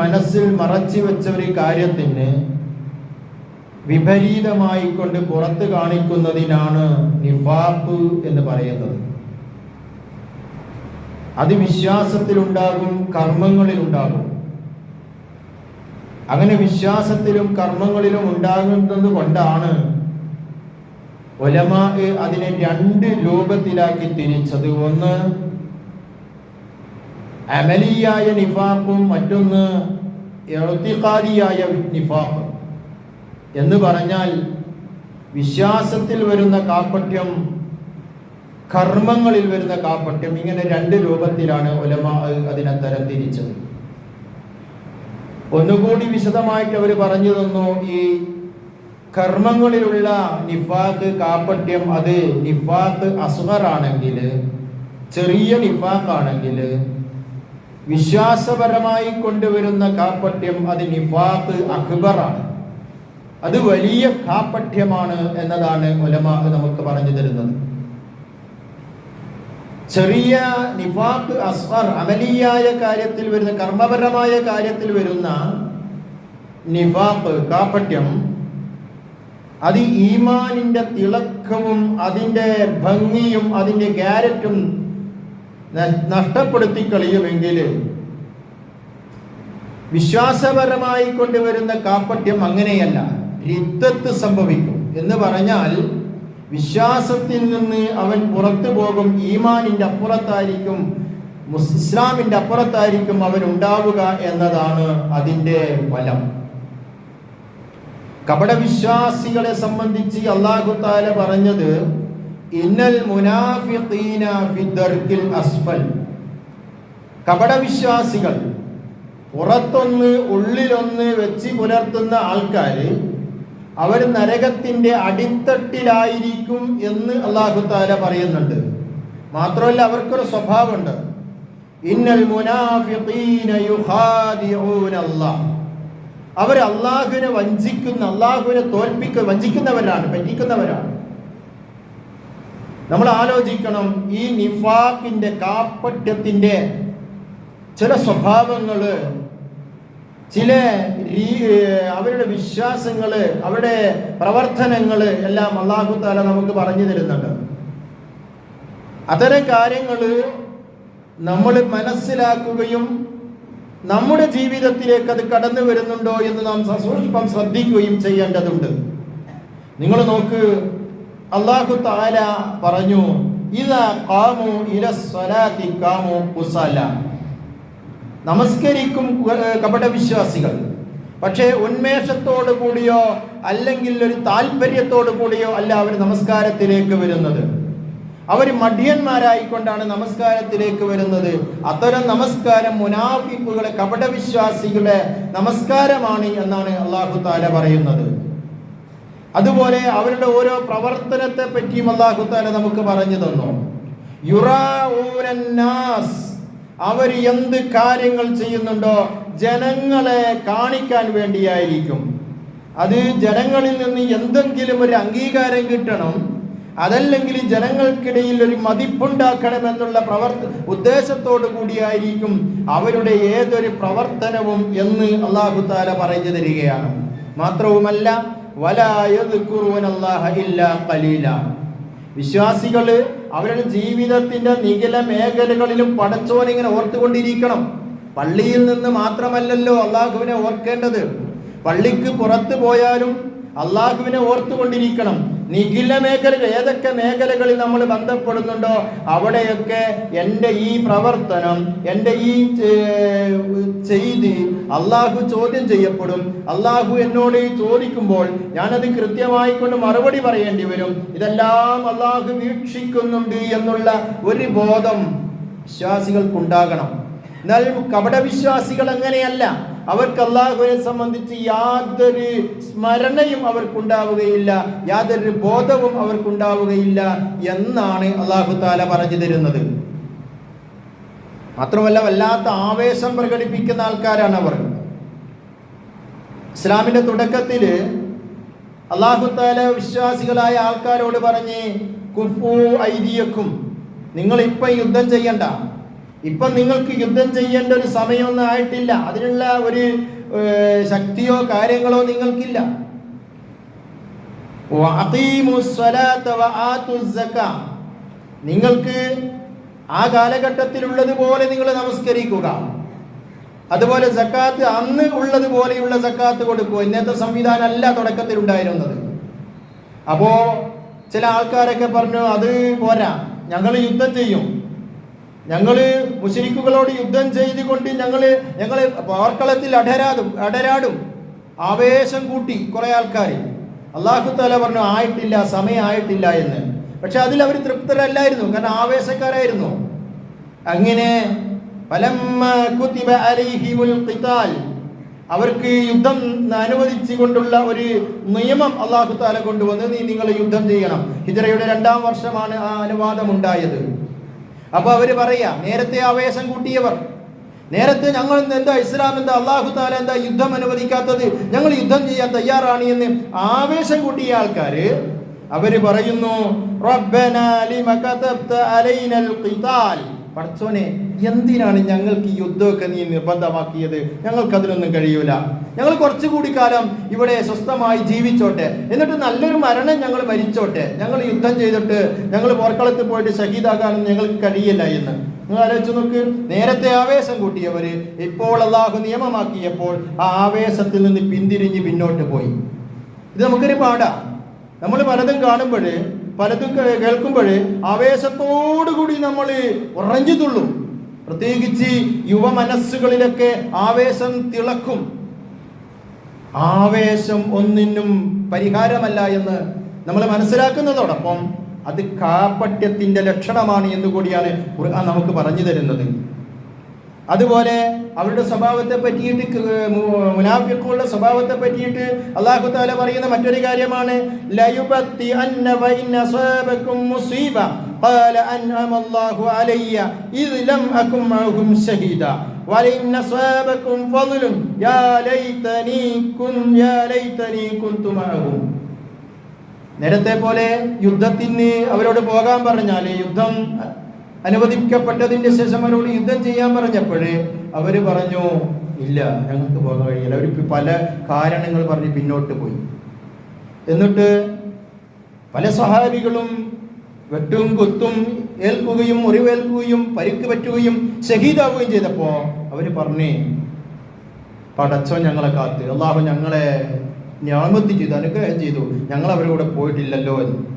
മനസ്സിൽ മറച്ചു വെച്ച ഒരു കാര്യത്തിന് വിപരീതമായി കൊണ്ട് പുറത്ത് കാണിക്കുന്നതിനാണ് നിഫാപ്പ് എന്ന് പറയുന്നത്. അത് വിശ്വാസത്തിലുണ്ടാകും കർമ്മങ്ങളിലുണ്ടാകും. അങ്ങനെ വിശ്വാസത്തിലും കർമ്മങ്ങളിലും ഉണ്ടാകുന്നത് കൊണ്ടാണ് ഒലമാ അതിനെ രണ്ട് രൂപത്തിലാക്കി തിരിച്ചത്. ഒന്ന് അമലിയായ നിഫാഖും മറ്റൊന്ന് എഴുത്തിക്കാരിയായ നിഫാഖ്. എന്ന് പറഞ്ഞാൽ വിശ്വാസത്തിൽ വരുന്ന കാപ്പട്യം കർമ്മങ്ങളിൽ വരുന്ന കാപ്പട്യം ഇങ്ങനെ രണ്ട് രൂപത്തിലാണ് ഒലമ അതിനെ തരം തരംതിരിച്ചത് ഒന്നുകൂടി വിശദമായിട്ട് അവർ പറഞ്ഞു തന്നു ഈ കർമ്മങ്ങളിലുള്ള നിഫാഖ് കാപ്പട്യം അത് നിഫാഖ് അസുഖറാണെങ്കിൽ ചെറിയ നിഫാഖ് ആണെങ്കിൽ വിശ്വാസപരമായി കൊണ്ടുവരുന്ന കാപ്പട്യം അത് നിഫാത്ത് അക്ബറാണ്. അത് വലിയ കാപ്പട്യമാണ് എന്നതാണ് ഒലമ നമുക്ക് പറഞ്ഞു തരുന്നത്. ചെറിയ നിഫാത്ത് അസ്ഹർ അമലിയായ കാര്യത്തിൽ വരുന്ന കർമ്മപരമായ കാര്യത്തിൽ വരുന്ന നിഫാത്ത് കാപ്പട്യം അത് ഈമാനിന്റെ തിളക്കവും അതിന്റെ ഭംഗിയും അതിന്റെ ക്യാരറ്റും നഷ്ടപ്പെടുത്തി കളിയുമെങ്കിൽ വിശ്വാസപരമായി കൊണ്ടുവരുന്ന കാപ്പട്യം അങ്ങനെയല്ല. രിദ്ധത്ത് സംഭവിക്കും. എന്ന് പറഞ്ഞാൽ വിശ്വാസത്തിൽ നിന്ന് അവൻ പുറത്തു പോകും ഈമാനിന്റെ അപ്പുറത്തായിരിക്കും ഇസ്ലാമിന്റെ അപ്പുറത്തായിരിക്കും അവൻ ഉണ്ടാവുക എന്നതാണ് അതിന്റെ ഫലം. കപടവിശ്വാസികളെ സംബന്ധിച്ച് അള്ളാഹുത്താല പറഞ്ഞത് ഇന്നൽ മുനാഫിഖീന ഫിദ്ദർക്കിൽ അസ്ഫൽ. കപടവിശ്വാസികൾ പുറത്തൊന്ന് ഉള്ളിലൊന്ന് വെച്ച് പുലർത്തുന്ന ആൾക്കാർ അവർ നരകത്തിന്റെ അടിത്തട്ടിലായിരിക്കും എന്ന് അള്ളാഹു താല പറയുന്നുണ്ട്. മാത്രമല്ല അവർക്കൊരു സ്വഭാവമുണ്ട്. ഇന്നൽ മുനാഫിഖീന അല്ലാഹ്. അവർ അള്ളാഹുവിനെ വഞ്ചിക്കുന്ന അള്ളാഹുവിനെ തോൽപ്പിക്ക വഞ്ചിക്കുന്നവരാണ് പറ്റിക്കുന്നവരാണ്. നമ്മൾ ആലോചിക്കണം ഈ നിഫാക്കിന്റെ കാപ്പറ്റത്തിന്റെ ചില സ്വഭാവങ്ങൾ ചില അവരുടെ വിശ്വാസങ്ങൾ അവരുടെ പ്രവർത്തനങ്ങൾ എല്ലാം അള്ളാഹു താല നമുക്ക് പറഞ്ഞു തരുന്നുണ്ട്. അത്തരം കാര്യങ്ങൾ നമ്മൾ മനസ്സിലാക്കുകയും നമ്മുടെ ജീവിതത്തിലേക്ക് അത് കടന്നു വരുന്നുണ്ടോ എന്ന് നാം സസൂക്ഷ്മം ശ്രദ്ധിക്കുകയും ചെയ്യേണ്ടതുണ്ട്. നിങ്ങൾ നോക്ക് അള്ളാഹു താല പറഞ്ഞു നമസ്കരിക്കും കാമു വിശ്വാസികൾ പക്ഷേ ഉന്മേഷത്തോടു കൂടിയോ അല്ലെങ്കിൽ ഒരു താല്പര്യത്തോടു കൂടിയോ അല്ല അവർ നമസ്കാരത്തിലേക്ക് വരുന്നത്. അവർ മടിയന്മാരായിക്കൊണ്ടാണ് നമസ്കാരത്തിലേക്ക് വരുന്നത്. അത്തരം നമസ്കാരം മുനാഫിക്കുകളെ കപടവിശ്വാസികളുടെ നമസ്കാരമാണ് എന്നാണ് അള്ളാഹു താല പറയുന്നത്. അതുപോലെ അവരുടെ ഓരോ പ്രവർത്തനത്തെ പറ്റിയും അള്ളാഹു താല നമുക്ക് പറഞ്ഞു തന്നു. യുറാസ് അവർ എന്ത് കാര്യങ്ങൾ ചെയ്യുന്നുണ്ടോ ജനങ്ങളെ കാണിക്കാൻ വേണ്ടിയായിരിക്കും. അത് ജനങ്ങളിൽ നിന്ന് എന്തെങ്കിലും ഒരു അംഗീകാരം കിട്ടണം അതല്ലെങ്കിൽ ജനങ്ങൾക്കിടയിൽ ഒരു മതിപ്പുണ്ടാക്കണം എന്നുള്ള പ്രവർത്ത ഉദ്ദേശത്തോടു കൂടിയായിരിക്കും അവരുടെ ഏതൊരു പ്രവർത്തനവും എന്ന് അള്ളാഹു താല പറഞ്ഞു തരികയാണ്. മാത്രവുമല്ല വിശ്വാസികൾ അവരുടെ ജീവിതത്തിന്റെ നികല മേഖലകളിലും പടച്ചോനിങ്ങനെ ഓർത്തുകൊണ്ടിരിക്കണം. പള്ളിയിൽ നിന്ന് മാത്രമല്ലല്ലോ അള്ളാഹുവിനെ ഓർക്കേണ്ടത്. പള്ളിക്ക് പുറത്തു പോയാലും അള്ളാഹുവിനെ ഓർത്തുകൊണ്ടിരിക്കണം. നിഖില മേഖലകൾ ഏതൊക്കെ മേഖലകളിൽ നമ്മൾ ബന്ധപ്പെടുന്നുണ്ടോ അവിടെയൊക്കെ എന്റെ ഈ പ്രവർത്തനം എന്റെ ഈ ചെയ്തി അള്ളാഹു ചോദ്യം ചെയ്യപ്പെടും. അള്ളാഹു എന്നോട് ചോദിക്കുമ്പോൾ ഞാനത് കൃത്യമായി കൊണ്ട് മറുപടി പറയേണ്ടി വരും. ഇതെല്ലാം അള്ളാഹു വീക്ഷിക്കുന്നുണ്ട് എന്നുള്ള ഒരു ബോധം വിശ്വാസികൾക്കുണ്ടാകണം. എന്നാൽ കപടവിശ്വാസികൾ അങ്ങനെയല്ല. അവർക്ക് അള്ളാഹുവിനെ സംബന്ധിച്ച് യാതൊരു സ്മരണയും അവർക്കുണ്ടാവുകയില്ല യാതൊരു ബോധവും അവർക്കുണ്ടാവുകയില്ല എന്നാണ് അള്ളാഹു താല പറഞ്ഞു തരുന്നത്. മാത്രമല്ല വല്ലാത്ത ആവേശം പ്രകടിപ്പിക്കുന്ന ആൾക്കാരാണ് അവർ. ഇസ്ലാമിന്റെ തുടക്കത്തിൽ അള്ളാഹു താല വിശ്വാസികളായ ആൾക്കാരോട് പറഞ്ഞ് കുഫു ഐതിയക്കും നിങ്ങൾ ഇപ്പം യുദ്ധം ചെയ്യണ്ട ഇപ്പം നിങ്ങൾക്ക് യുദ്ധം ചെയ്യേണ്ട ഒരു സമയമൊന്നും ആയിട്ടില്ല. അതിനുള്ള ഒരു ശക്തിയോ കാര്യങ്ങളോ നിങ്ങൾക്കില്ല. നിങ്ങൾക്ക് ആ കാലഘട്ടത്തിലുള്ളതുപോലെ നിങ്ങൾ നമസ്കരിക്കുക. അതുപോലെ സക്കാത്ത് അന്ന് ഉള്ളതുപോലെയുള്ള സക്കാത്ത് കൊടുക്കുക. ഇന്നത്തെ സംവിധാനം അല്ല തുടക്കത്തിൽ ഉണ്ടായിരുന്നത് അപ്പോ ചില ആൾക്കാരൊക്കെ പറഞ്ഞു അത് പോരാ. ഞങ്ങൾ യുദ്ധം ചെയ്യും. ഞങ്ങൾ മുസ്ലിക്കുകളോട് യുദ്ധം ചെയ്തുകൊണ്ട് ഞങ്ങൾ ഞങ്ങൾ പാർക്കളത്തിൽ അടരാതും അടരാടും. ആവേശം കൂട്ടി കുറെ ആൾക്കാർ അള്ളാഹു താല പറഞ്ഞു ആയിട്ടില്ല സമയമായിട്ടില്ല എന്ന്. പക്ഷെ അതിൽ അവർ തൃപ്തരല്ലായിരുന്നു കാരണം ആവേശക്കാരായിരുന്നു. അങ്ങനെ അവർക്ക് യുദ്ധം അനുവദിച്ചു കൊണ്ടുള്ള ഒരു നിയമം അള്ളാഹു താല കൊണ്ടുവന്ന് നീ നിങ്ങൾ യുദ്ധം ചെയ്യണം. ഹിജറയുടെ രണ്ടാം വർഷമാണ് ആ അനുവാദം ഉണ്ടായത് അപ്പൊ അവർ പറയാ നേരത്തെ ആവേശം കൂട്ടിയവർ നേരത്തെ ഞങ്ങൾ എന്താ ഇസ്ലാം എന്താ അള്ളാഹു താല എന്താ യുദ്ധം അനുവദിക്കാത്തത് ഞങ്ങൾ യുദ്ധം ചെയ്യാൻ തയ്യാറാണ് എന്ന് ആവേശം കൂട്ടിയ ആൾക്കാര് അവർ പറയുന്നു "റബ്ബനാ ലിമ കതബ്ത അലൈനൽ ഖിതാൽ." പടച്ചോനെ എന്തിനാണ് ഞങ്ങൾക്ക് ഈ യുദ്ധമൊക്കെ നീ നിർബന്ധമാക്കിയത്? ഞങ്ങൾക്ക് അതിനൊന്നും കഴിയൂല. ഞങ്ങൾ കുറച്ചുകൂടി കാലം ഇവിടെ സ്വസ്ഥമായി ജീവിച്ചോട്ടെ. എന്നിട്ട് നല്ലൊരു മരണം ഞങ്ങൾ മരിച്ചോട്ടെ. ഞങ്ങൾ യുദ്ധം ചെയ്തിട്ട് ഞങ്ങൾ പോർക്കളത്തിൽ പോയിട്ട് ഷഹീദാകാനും ഞങ്ങൾക്ക് കഴിയില്ല എന്ന്. നിങ്ങൾ ആലോചിച്ച് നോക്ക്. നേരത്തെ ആവേശം കൂട്ടിയവര് ഇപ്പോൾ അള്ളാഹു നിയമമാക്കിയപ്പോൾ ആ ആവേശത്തിൽ നിന്ന് പിന്തിരിഞ്ഞ് പിന്നോട്ട് പോയി. ഇത് നമുക്കൊരു പാടാ നമ്മൾ പലതും കാണുമ്പോൾ പലതും കേൾക്കുമ്പോഴേ ആവേശത്തോടുകൂടി നമ്മൾ ഉറഞ്ഞു തുള്ളും. പ്രത്യേകിച്ച് യുവ മനസ്സുകളിലൊക്കെ ആവേശം തിളക്കും. ആവേശം ഒന്നിനും പരിഹാരമല്ല എന്ന് നമ്മൾ മനസ്സിലാക്കുന്നതോടൊപ്പം അത് കാപ്പട്യത്തിന്റെ ലക്ഷണമാണ് എന്ന് കൂടിയാണ് ഖുർആൻ നമുക്ക് പറഞ്ഞു തരുന്നത്. അതുപോലെ അവരുടെ സ്വഭാവത്തെ പറ്റിയിട്ട് ക- മു- മുനാഫിക്കുകളുടെ സ്വഭാവത്തെ പറ്റിയിട്ട് അള്ളാഹു താല പറയുന്ന മറ്റൊരു കാര്യമാണ് ലയുബത്തി അന്ന വഇൻ അസാബക്കും മുസീബ قال أنعم الله علي إذ لم أكن معهم شهيدا ولئن أصابكم فضل يا ليتني كن يا ليتني كنت معهم നേരത്തെ പോലെ യുദ്ധത്തിന് അവരോട് പോകാൻ പറഞ്ഞാൽ യുദ്ധം അനുവദിക്കപ്പെട്ടതിന്റെ ശേഷം അവരോട് യുദ്ധം ചെയ്യാൻ പറഞ്ഞപ്പോഴേ അവർ പറഞ്ഞു ഇല്ല ഞങ്ങൾക്ക് പോകാൻ കഴിയില്ല. അവർ പല കാരണങ്ങൾ പറഞ്ഞ് പിന്നോട്ട് പോയി. എന്നിട്ട് പല സഹാബികളും വെട്ടും കൊത്തും ഏൽക്കുകയും മുറിവേൽക്കുകയും പരിക്ക് പറ്റുകയും ഷഹീദാവുകയും ചെയ്തപ്പോ അവർ പറഞ്ഞേ പടച്ചോ ഞങ്ങളെ കാത്ത്. അള്ളാഹു ഞങ്ങളെ ഞാമത്തി ചെയ്തു അനുഗ്രഹം ചെയ്തു. ഞങ്ങൾ അവരോട് പോയിട്ടില്ലല്ലോ എന്ന്.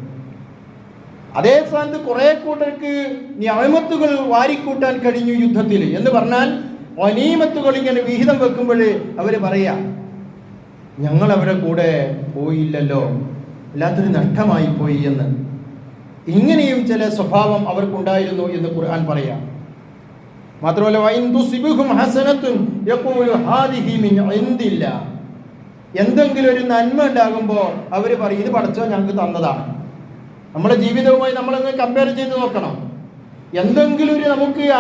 അതേ സ്ഥാനത്ത് കുറെ കൂട്ടർക്ക് ഞാമത്തുകൾ വാരിക്കൂട്ടാൻ കഴിഞ്ഞു യുദ്ധത്തിൽ. എന്ന് പറഞ്ഞാൽ അനീമത്തുകൾ ഇങ്ങനെ വിഹിതം വെക്കുമ്പോൾ അവർ പറയാ ഞങ്ങൾ അവരുടെ കൂടെ പോയില്ലല്ലോ വല്ലാത്തൊരു നഷ്ടമായി പോയി എന്ന്. ഇങ്ങനെയും ചില സ്വഭാവം അവർക്കുണ്ടായിരുന്നു എന്ന് ഖുർആൻ പറയാം. മാത്രമല്ല എന്തെങ്കിലും ഒരു നന്മ ഉണ്ടാകുമ്പോൾ അവർ പറയും ഇത് പഠിച്ചോ ഞങ്ങൾക്ക് തന്നതാണ്. നമ്മുടെ ജീവിതവുമായി നമ്മളൊന്ന് കമ്പയർ ചെയ്ത് നോക്കണം. എന്തെങ്കിലും ഒരു നമുക്ക്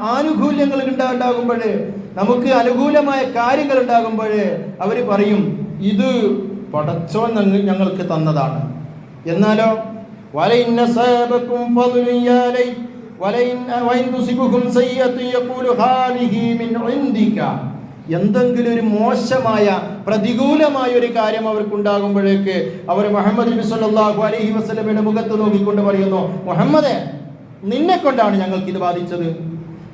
ആനുകൂല്യങ്ങൾ ഉണ്ടാകുമ്പോൾ നമുക്ക് അനുകൂലമായ കാര്യങ്ങൾ ഉണ്ടാകുമ്പോൾ അവർ പറയും ഇത് പടച്ചോൻ ഞങ്ങ- ഞങ്ങൾക്ക് തന്നതാണ്. എന്നാലോ വലയിന്ന എന്തെങ്കിലും ഒരു മോശമായ പ്രതികൂലമായ ഒരു കാര്യം അവർക്കുണ്ടാകുമ്പോഴേക്ക് അവർ മുഹമ്മദ് നബി അലഹി വസ്ലമയുടെ മുഖത്ത് നോക്കിക്കൊണ്ട് പറയുന്നു മുഹമ്മദേ നിന്നെ കൊണ്ടാണ് ഞങ്ങൾക്ക് ഇത് ബാധിച്ചത്.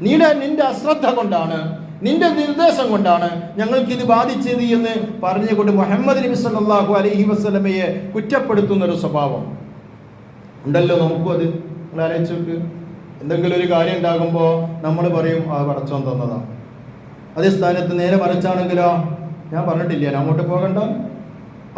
നീടെ നിന്റെ അശ്രദ്ധ കൊണ്ടാണ് നിന്റെ നിർദ്ദേശം കൊണ്ടാണ് ഞങ്ങൾക്ക് ഇത് ബാധിച്ചത് എന്ന് പറഞ്ഞുകൊണ്ട് മുഹമ്മദ് നബി സല്ലാഹു അലഹി വസ്ലമയെ കുറ്റപ്പെടുത്തുന്ന ഒരു സ്വഭാവം. ഉണ്ടല്ലോ നോക്കൂ അത്. ആലോചിച്ചു എന്തെങ്കിലും ഒരു കാര്യം ഉണ്ടാകുമ്പോൾ നമ്മൾ പറയും ആ പടച്ചോൻ തന്നതാണ് അതേ സ്ഥാനത്ത് നേരെ മറിച്ചാണെങ്കിലോ? ഞാൻ പറഞ്ഞിട്ടില്ല. അങ്ങോട്ട് പോകണ്ട.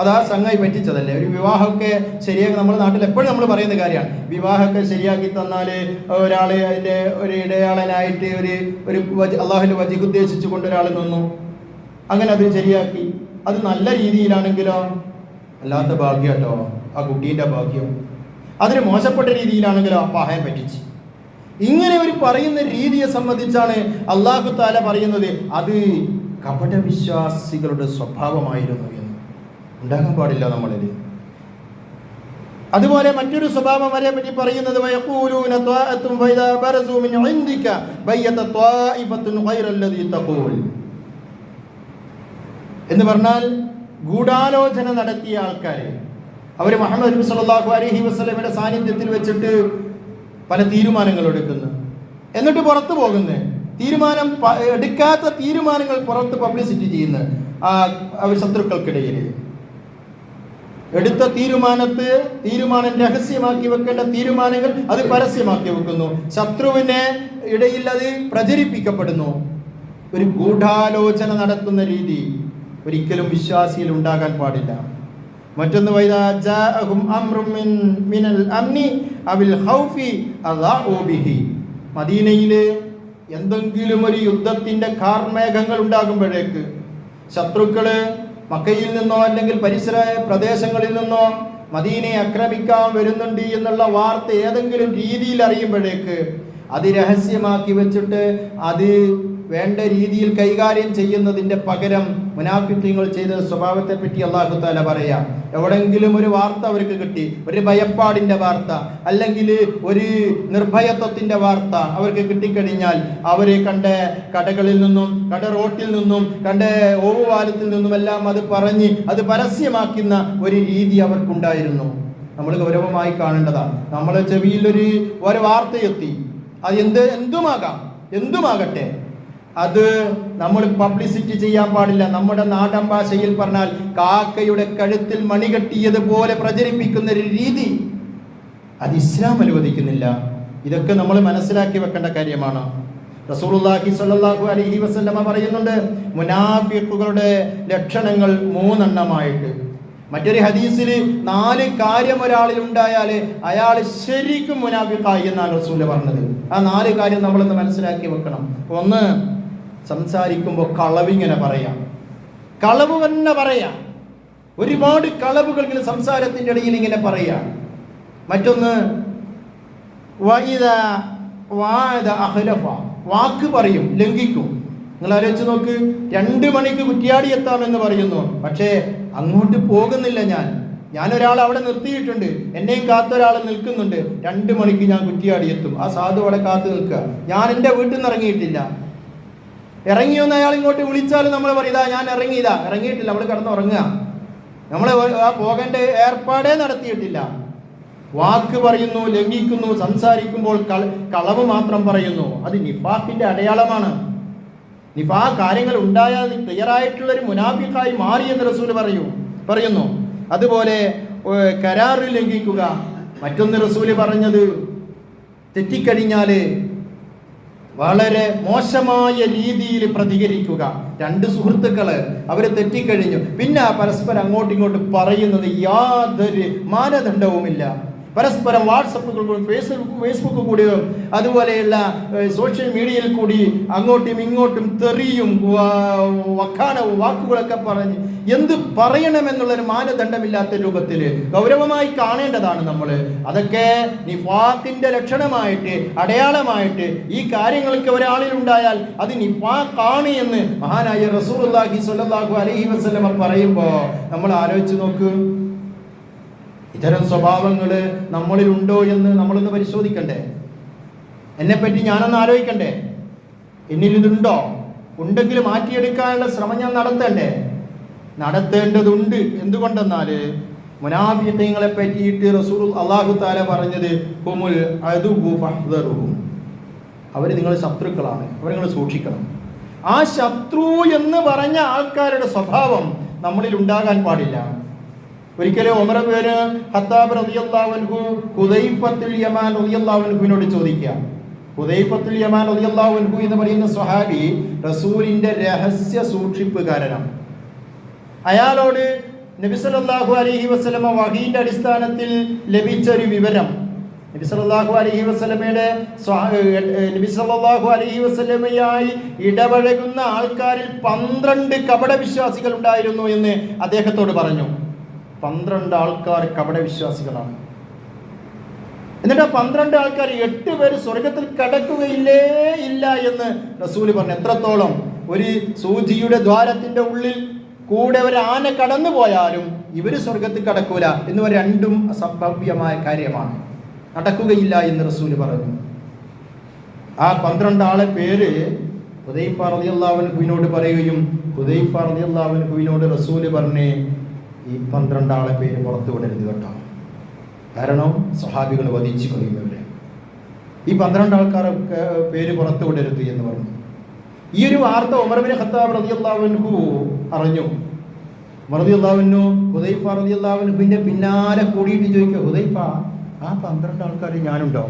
അത് ആ സംഘമായി പറ്റിച്ചതല്ലേ? ഒരു വിവാഹമൊക്കെ ശരിയാക്കി നമ്മുടെ നാട്ടിൽ എപ്പോഴും നമ്മൾ പറയുന്ന കാര്യമാണ്. വിവാഹമൊക്കെ ശരിയാക്കി തന്നാൽ ഒരാൾ അതിന്റെ ഒരു ഇടയാളനായിട്ട് ഒരു ഒരു അള്ളാഹുവിന്റെ വജിക്ക് ഉദ്ദേശിച്ചു കൊണ്ട് ഒരാൾ നിന്നു. അങ്ങനെ അത് ശരിയാക്കി. അത് നല്ല രീതിയിലാണെങ്കിലോ? അല്ലാത്ത ഭാഗ്യം കേട്ടോ. ആ കുട്ടീന്റെ ഭാഗ്യം. അതിന് മോശപ്പെട്ട രീതിയിലാണെങ്കിലോ? ആ പഹയം പറ്റിച്ച്. ഇങ്ങനെ ഒരു പറയുന്ന രീതിയെ സംബന്ധിച്ചാണ് അള്ളാഹു താല പറയുന്നത്. അത് കപടവിശ്വാസികളുടെ സ്വഭാവമായിരുന്നു എന്ന്. ഉണ്ടാകാൻ പാടില്ല നമ്മളിൽ അതുപോലെ മറ്റൊരു സ്വഭാവം വരെ പറ്റി പറയുന്നത് എന്ന് പറഞ്ഞാൽ ഗൂഢാലോചന നടത്തിയ ആൾക്കാർ അവർ മുഹമ്മദ് സല്ലല്ലാഹു അലൈഹി വസല്ലമയുടെ സാന്നിധ്യത്തിൽ വെച്ചിട്ട് പല തീരുമാനങ്ങൾ എടുക്കുന്നു. എന്നിട്ട് പുറത്തു പോകുന്നത് തീരുമാനം എടുക്കാത്ത തീരുമാനങ്ങൾ പുറത്ത് പബ്ലിസിറ്റി ചെയ്യുന്ന അവർ ശത്രുക്കൾക്കിടയിൽ. എടുത്ത തീരുമാനത്ത് തീരുമാനം രഹസ്യമാക്കി വെക്കേണ്ട തീരുമാനങ്ങൾ അത് പരസ്യമാക്കി വെക്കുന്നു. ശത്രുവിനെ ഇടയിൽ അത് പ്രചരിപ്പിക്കപ്പെടുന്നു. ഒരു ഗൂഢാലോചന നടത്തുന്ന രീതി ഒരിക്കലും വിശ്വാസിയിൽ ഉണ്ടാകാൻ പാടില്ല. മറ്റൊന്ന് മദീനയിലെ എന്തെങ്കിലും ഒരു യുദ്ധത്തിന്റെ കാർമേഘങ്ങൾ ഉണ്ടാകുമ്പോഴേക്ക് ശത്രുക്കൾ മക്കയിൽ നിന്നോ അല്ലെങ്കിൽ പരിസര പ്രദേശങ്ങളിൽ നിന്നോ മദീനയെ ആക്രമിക്കാൻ വരുന്നുണ്ട് എന്നുള്ള വാർത്ത ഏതെങ്കിലും രീതിയിൽ അറിയുമ്പോഴേക്ക് അത് രഹസ്യമാക്കി വെച്ചിട്ട് അത് വേണ്ട രീതിയിൽ കൈകാര്യം ചെയ്യുന്നതിന്റെ പകരം മുനാഫിത്യങ്ങൾ ചെയ്ത സ്വഭാവത്തെ പറ്റി അള്ളാഹു താല പറയാം. എവിടെങ്കിലും ഒരു വാർത്ത അവർക്ക് കിട്ടി ഒരു ഭയപ്പാടിന്റെ വാർത്ത അല്ലെങ്കിൽ ഒരു നിർഭയത്വത്തിന്റെ വാർത്ത അവർക്ക് കിട്ടിക്കഴിഞ്ഞാൽ അവരെ കണ്ട കടകളിൽ നിന്നും കട റോട്ടിൽ നിന്നും കണ്ട ഓവുവാലത്തിൽ നിന്നും എല്ലാം അത് പറഞ്ഞ് അത് പരസ്യമാക്കുന്ന ഒരു രീതി അവർക്കുണ്ടായിരുന്നു. നമ്മൾ ഗൗരവമായി കാണേണ്ടതാണ്. നമ്മളെ ചെവിയിൽ ഒരു ഒരു വാർത്തയെത്തി അത് എന്ത് എന്തുമാകാം? എന്തുമാകട്ടെ? അത് നമ്മൾ പബ്ലിസിറ്റി ചെയ്യാൻ പാടില്ല. നമ്മുടെ നാടൻ ഭാഷയിൽ പറഞ്ഞാൽ കാക്കയുടെ കഴുത്തിൽ മണി കെട്ടിയതുപോലെ പ്രചരിപ്പിക്കുന്ന ഒരു രീതി. അത് ഇസ്ലാം അനുവദിക്കുന്നില്ല. ഇതൊക്കെ നമ്മൾ മനസ്സിലാക്കി വെക്കേണ്ട കാര്യമാണ്. റസൂലുള്ളാഹി സ്വല്ലല്ലാഹു അലൈഹി വസല്ലമ പറയുന്നുണ്ട് മുനാഫിഖുകളുടെ ലക്ഷണങ്ങൾ മൂന്നെണ്ണമായിട്ട്. മറ്റൊരു ഹദീസിൽ നാല് കാര്യം ഒരാളിൽ ഉണ്ടായാൽ അയാൾ ശരിക്കും മുനാഫിഖായി എന്നാണ് റസൂൽ പറഞ്ഞത്. ആ നാല് കാര്യം നമ്മളൊന്ന് മനസ്സിലാക്കി വെക്കണം. ഒന്ന് സംസാരിക്കുമ്പോൾ കളവിങ്ങനെ പറയാം. കളവ് തന്നെ പറയാം. ഒരുപാട് കളവുകൾ ഇങ്ങനെ സംസാരത്തിന്റെ ഇടയിൽ ഇങ്ങനെ പറയാം. മറ്റൊന്ന് വൈദ വാക്ക് പറയും ലംഘിക്കും. നിങ്ങൾ ആലോചിച്ച് നോക്ക് രണ്ട് മണിക്ക് കുറ്റിയാടി എത്താമെന്ന് പറയുന്നു. പക്ഷേ അങ്ങോട്ട് പോകുന്നില്ല ഞാൻ. ഞാൻ ഒരാൾ അവിടെ നിർത്തിയിട്ടുണ്ട്. എന്നെയും കാത്തൊരാൾ നിൽക്കുന്നുണ്ട്. രണ്ട് മണിക്ക് ഞാൻ കുറ്റിയാടി എത്തും. ആ സാധു അവിടെ കാത്തു നിൽക്കുക. ഞാൻ എന്റെ വീട്ടിൽ നിന്ന് ഇറങ്ങിയിട്ടില്ല. ഇറങ്ങിയൊന്ന് അയാൾ ഇങ്ങോട്ട് വിളിച്ചാൽ നമ്മൾ പറയും ഇതാ ഞാൻ ഇറങ്ങിയതാ. ഇറങ്ങിയിട്ടില്ല നമ്മൾ കിടന്നുറങ്ങുക നമ്മൾ ആ പോകേണ്ട ഏർപ്പാടേ നടത്തിയിട്ടില്ല. വാക്ക് പറയുന്നു ലംഘിക്കുന്നു സംസാരിക്കുമ്പോൾ കള- കളവ് മാത്രം പറയുന്നു. അത് നിഫാഖിന്റെ അടയാളമാണ്. നിഫാ കാര്യങ്ങൾ ഉണ്ടായാൽ ക്ലിയറായിട്ടുള്ള ഒരു മുനാഫിക്കായി മാറി എന്ന് റസൂൽ പറയൂ പറയുന്നു. അതുപോലെ കരാറ് ലംഘിക്കുക. മറ്റൊന്ന് റസൂൽ പറഞ്ഞത് തെറ്റിക്കഴിഞ്ഞാൽ വളരെ മോശമായ രീതിയിൽ പ്രതികരിക്കുക. രണ്ട് സുഹൃത്തുക്കൾ അവർ തെറ്റിക്കഴിഞ്ഞു. പിന്നെ പരസ്പരം അങ്ങോട്ടും ഇങ്ങോട്ടും പറയുന്നത് യാതൊരു മാനദണ്ഡവുമില്ല. പരസ്പരം വാട്സപ്പുകളും ഫേസ്ബുക്ക് ഫേസ്ബുക്ക് കൂടിയും അതുപോലെയുള്ള സോഷ്യൽ മീഡിയയിൽ കൂടി അങ്ങോട്ടും ഇങ്ങോട്ടും തെറിയും വക്കാനവും വാക്കുകളൊക്കെ പറഞ്ഞ് എന്ത് പറയണമെന്നുള്ളൊരു മാനദണ്ഡമില്ലാത്ത രൂപത്തിൽ ഗൗരവമായി കാണേണ്ടതാണ് നമ്മൾ അതൊക്കെ നിഫാക്കിന്റെ ലക്ഷണമായിട്ട് അടയാളമായിട്ട് ഈ കാര്യങ്ങൾക്ക് ഒരാളിൽ ഉണ്ടായാൽ അത് നിഫാഖാണ് എന്ന് മഹാനായ സ്വല്ലല്ലാഹു അലൈഹി വസല്ലമ പറയുമ്പോൾ നമ്മൾ ആലോചിച്ച് നോക്ക്. ഇത്തരം സ്വഭാവങ്ങൾ നമ്മളിൽ ഉണ്ടോ എന്ന് നമ്മളൊന്ന് പരിശോധിക്കണ്ടേ? എന്നെപ്പറ്റി ഞാനൊന്ന് ആലോചിക്കണ്ടേ? എന്നിൽ ഇതുണ്ടോ ഉണ്ടെങ്കിൽ മാറ്റിയെടുക്കാനുള്ള ശ്രമം ഞാൻ നടത്തണ്ടേ? നടത്തേണ്ടതുണ്ട്. എന്തുകൊണ്ടെന്നാൽ മുനാഫിത്തങ്ങളെ പറ്റിയിട്ട് റസൂൽ അള്ളാഹു താല പറഞ്ഞത് അവർ നിങ്ങൾ ശത്രുക്കളാണ്. അവർ നിങ്ങൾ സൂക്ഷിക്കണം. ആ ശത്രു എന്ന് പറഞ്ഞ ആൾക്കാരുടെ സ്വഭാവം നമ്മളിൽ ഉണ്ടാകാൻ പാടില്ല. ഒരിക്കലും പേര് ഹത്താബ് റളിയല്ലാഹു ഹുദൈഫത്തുൽ യമാൻ റളിയല്ലാഹുവിനോട് ചോദിക്കുക. ഹുദൈഫത്തുൽ യമാൻ റളിയല്ലാഹു എന്ന് പറയുന്ന സ്വഹാബി റസൂലിന്റെ രഹസ്യ സൂക്ഷിപ്പ് കാരണം അയാളോട് നബി സല്ലല്ലാഹു അലൈഹി വസല്ലമ വഹീന്റെ അടിസ്ഥാനത്തിൽ ലഭിച്ച ഒരു വിവരം. നബി സല്ലല്ലാഹു അലൈഹി വസല്ലമയുടെ നബി സല്ലല്ലാഹു അലൈഹി വസല്ലമയായി ഇടപഴകുന്ന ആൾക്കാരിൽ പന്ത്രണ്ട് കപട വിശ്വാസികൾ ഉണ്ടായിരുന്നു എന്ന് അദ്ദേഹത്തോട് പറഞ്ഞു. പന്ത്രണ്ട് ആൾക്കാർ കപട വിശ്വാസികളാണ് എന്നിട്ട് ആ പന്ത്രണ്ട് ആൾക്കാർ എട്ട് പേര് സ്വർഗത്തിൽ കടക്കുകയില്ലേ ഇല്ല എന്ന് റസൂൽ പറഞ്ഞു. എത്രത്തോളം? ഒരു സൂചിയുടെ ദ്വാരത്തിന്റെ ഉള്ളിൽ കൂടെ ഒരു ആന കടന്നു പോയാലും ഇവർ സ്വർഗത്തിൽ കടക്കൂല എന്ന് രണ്ടും അസംഭവ്യമായ കാര്യമാണ്. നടക്കുകയില്ല എന്ന് റസൂൽ പറഞ്ഞു. ആ പന്ത്രണ്ട് ആളെ പേര് ഹുദൈഫ റളിയല്ലാഹുവിനോട് പറയുകയും ഹുദൈഫ റളിയല്ലാഹുവിനോട് റസൂൽ പറഞ്ഞേ ഈ പന്ത്രണ്ടാളെ പേര് പുറത്തു വിടരുത് കേട്ടോ. കാരണം സ്വഹാബികൾ വധിച്ചു കളയുന്നവരെ ഈ പന്ത്രണ്ട് ആൾക്കാരെ പേര് പുറത്തു വിടരുത് എന്ന് പറഞ്ഞു. ഈ ഒരു വാർത്ത ഉമർബിൻ ഖത്താബ് റളിയല്ലാഹുവിൻഹു അറിഞ്ഞു. മറുതിയുള്ളാവിനു ഹുദൈഫ റളിയല്ലാഹുവിന്റെ പിന്നാലെ കൂടിയിട്ട് ചോദിക്കുക ഹുദൈഫ ആ പന്ത്രണ്ട് ആൾക്കാരിൽ ഞാനുണ്ടോ?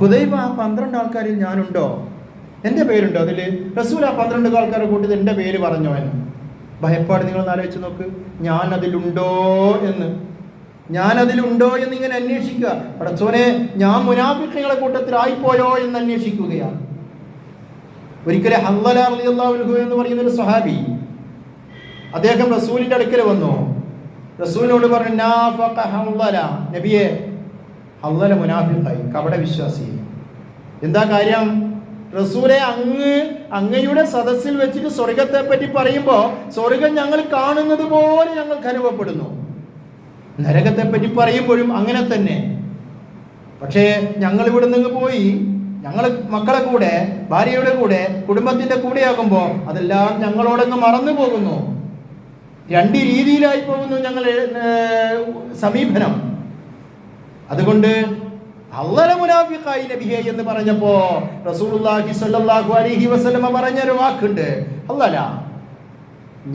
ഹുദൈഫ ആ പന്ത്രണ്ട് ആൾക്കാരിൽ ഞാനുണ്ടോ? എന്റെ പേരുണ്ടോ? അതിൽ റസൂൽ ആ പന്ത്രണ്ട് ആൾക്കാരെ കൂട്ടിയത് എന്റെ പേര് പറഞ്ഞോ എന്ന്. ഭയപ്പാട് നിങ്ങൾ ആലോചിച്ച് നോക്ക്. ഞാൻ അതിലുണ്ടോ എന്ന്. ഞാൻ അതിലുണ്ടോ എന്ന് ഇങ്ങനെ അന്വേഷിക്കുക പടച്ചോനെ ഞാൻ മുനാഫിക്കുകളെ കൂട്ടത്തിലായിപ്പോയോ എന്ന് അന്വേഷിക്കുകയാണ്. ഒരിക്കലും ഹല്ലല അൻഹു എന്ന് പറയുന്ന ഒരു സഹാബി അദ്ദേഹം റസൂലിന്റെ അടുക്കൽ വന്നു. റസൂലിനോട് പറഞ്ഞു നബിയെ ഹല്ലല മുനാഫിഖായി കപട വിശ്വാസി എന്താ കാര്യം? റസൂലെ അങ്ങ് അങ്ങയുടെ സദസ്സിൽ വെച്ചിട്ട് സ്വർഗത്തെ പറ്റി പറയുമ്പോൾ സ്വർഗം ഞങ്ങൾ കാണുന്നത് പോലെ ഞങ്ങൾക്ക് അനുഭവപ്പെടുന്നു നരകത്തെ പറ്റി പറയുമ്പോഴും അങ്ങനെ തന്നെ. പക്ഷേ ഞങ്ങൾ ഇവിടെ നിന്ന് പോയി. ഞങ്ങൾ മക്കളെ കൂടെ ഭാര്യയുടെ കൂടെ കുടുംബത്തിന്റെ കൂടെ കൂടെയാകുമ്പോൾ അതെല്ലാം ഞങ്ങളോടങ്ങ് മറന്നു പോകുന്നു. രണ്ട് രീതിയിലായി പോകുന്നു ഞങ്ങൾ സമീപനം. അതുകൊണ്ട് അള്ളല മുനാഫിഖായി നബിഹെ എന്ന് പറഞ്ഞപ്പോ റസൂലുള്ളാഹി സ്വല്ലല്ലാഹു അലൈഹി വസല്ലമ പറഞ്ഞൊരു വാക്കുണ്ട്. അല്ലല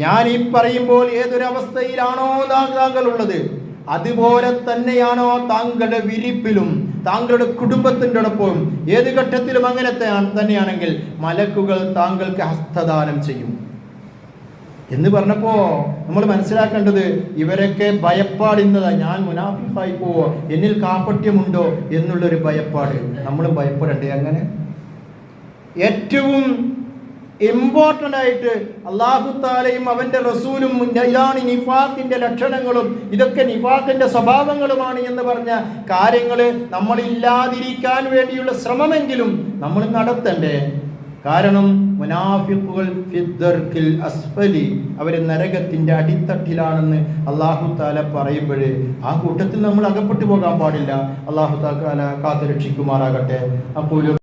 ഞാൻ ഈ പറയുമ്പോൾ ഏതൊരവസ്ഥയിലാണോ താങ്കൾ ഉള്ളത് അതുപോലെ തന്നെയാണോ താങ്കളുടെ വിരിപ്പിലും താങ്കളുടെ കുടുംബത്തിന്റെ ഒപ്പം ഏത് ഘട്ടത്തിലും അങ്ങനെ തന്നെയാണെങ്കിൽ മലക്കുകൾ താങ്കൾക്ക് ഹസ്തദാനം ചെയ്യും. എന്ന് പറഞ്ഞപ്പോ നമ്മൾ മനസ്സിലാക്കേണ്ടത് ഇവരൊക്കെ ഭയപ്പാടുന്നതാ. ഞാൻ മുനാഫിഫായി പോവോ? എന്നിൽ കാപ്പട്യമുണ്ടോ എന്നുള്ളൊരു ഭയപ്പാട്. നമ്മളും ഭയപ്പെടണ്ടേ? അങ്ങനെ ഏറ്റവും ഇമ്പോർട്ടന്റ് ആയിട്ട് അള്ളാഹു താലയും അവന്റെ റസൂലും ഇതാണ് നിഫാഖിന്റെ ലക്ഷണങ്ങളും. ഇതൊക്കെ നിഫാഖിന്റെ സ്വഭാവങ്ങളുമാണ് എന്ന് പറഞ്ഞ കാര്യങ്ങൾ നമ്മളില്ലാതിരിക്കാൻ വേണ്ടിയുള്ള ശ്രമമെങ്കിലും നമ്മൾ നടത്തണ്ടേ? കാരണം മുനാഫിക്കുകൾ ഫിദ്ദർക്കിൽ അസ്ഫലി അവർ നരകത്തിന്റെ അടിത്തട്ടിലാണെന്ന് അള്ളാഹു താല പറയുമ്പോൾ ആ കൂട്ടത്തിൽ നമ്മൾ അകപ്പെട്ടു പോകാൻ പാടില്ല. അള്ളാഹു താല കാത്തു രക്ഷിക്കുമാറാകട്ടെ അപ്പോൾ